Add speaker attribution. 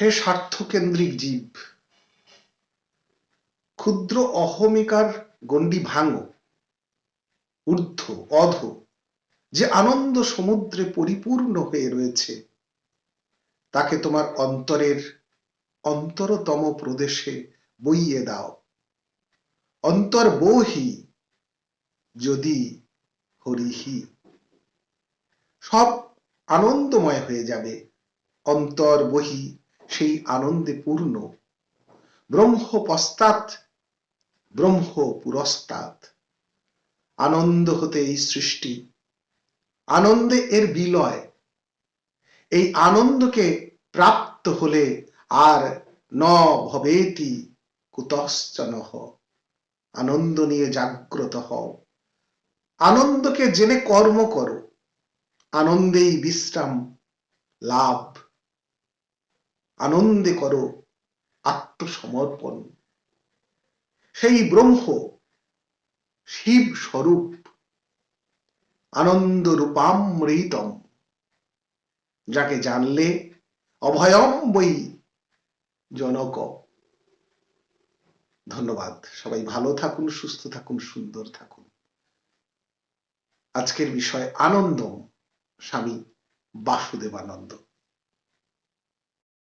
Speaker 1: হে স্বার্থকেন্দ্রিক জীব, ক্ষুদ্র অহমিকার গণ্ডি ভাঙো, ঊর্ধ্ব, অধ, যে আনন্দ সমুদ্রে পরিপূর্ণ হয়ে রয়েছে, তাকে তোমার অন্তরের অন্তরতম প্রদেশে বইয়ে দাও। অন্তর বহি, যদি হরিহি। সব আনন্দময় হয়ে যাবে, অন্তর বহি সেই আনন্দে পূর্ণ। ব্রহ্ম পশ্চাৎ, ব্রহ্ম পুরস্তাৎ। আনন্দ হতে এই সৃষ্টি, আনন্দে এর বিলয়। এই আনন্দকে প্রাপ্ত হলে আর ন ভবেতি কুতশ্চন। আনন্দ নিয়ে জাগ্রত হও। আনন্দকে জেনে কর্ম করো। আনন্দেই বিশ্রাম, লাভ। আনন্দে করো আত্মসমর্পণ। সেই ব্রহ্ম শিব স্বরূপ আনন্দ রূপামৃতম যাকে জানলে অভয়ম বই জনক। ধন্যবাদ। সবাই ভালো থাকুন, সুস্থ থাকুন, সুন্দর থাকুন। আজকের বিষয় আনন্দ স্বামী বাসুদেবানন্দ।